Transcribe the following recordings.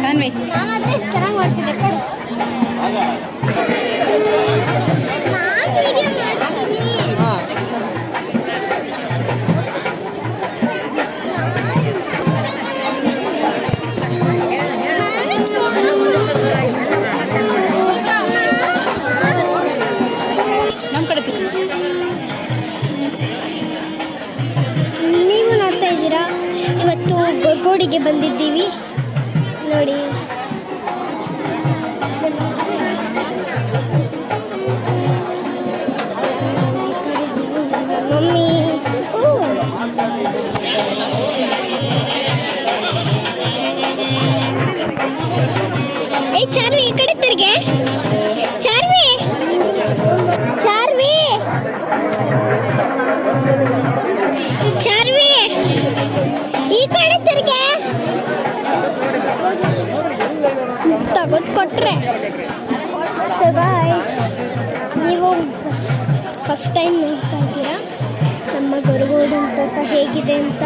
ಸಾನ್ವಿ ನಾನಾದ್ರೆ ಎಷ್ಟು ಚೆನ್ನಾಗಿ ಮಾಡ್ತಿದ್ದೆ ಕೊಡು ನೀವು ನೋಡ್ತಾ ಇದ್ದೀರಾ? ಇವತ್ತು ಗೊರ್ಗೋಡಿಗೆ ಬಂದಿದ್ದೀವಿ. ನೋಡಿ. ಮಮ್ಮಿ. ಏ ಚಾರು ಈ ಕಡೆ ತಿರ್ಗೆ. ತಗೋದ್ ಕೊಟ್ಟರೆ ಸೊ ಗಾಯ್ಸ್ ನೀವು ಫಸ್ಟ್ ಟೈಮ್ ನೋಡ್ತಾ ಇದ್ದೀರಾ? ನಮ್ಮ ಗರುಗೋಡು ತೋಟ ಹೇಗಿದೆ ಅಂತ?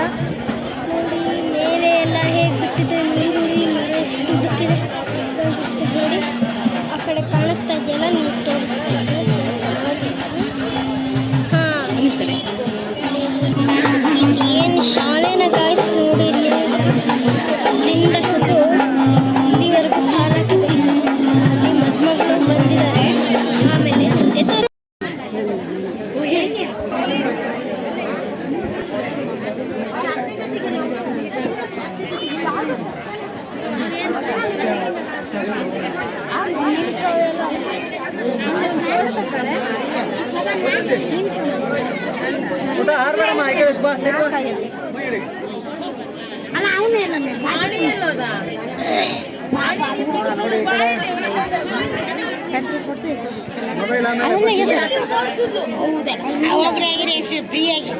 ಮೊಬೈಲ್ ಆಮೇಲೆ ಹೋಗ್ರಿ ಆಗಿರಿ ಫ್ರೀ ಆಗಿ.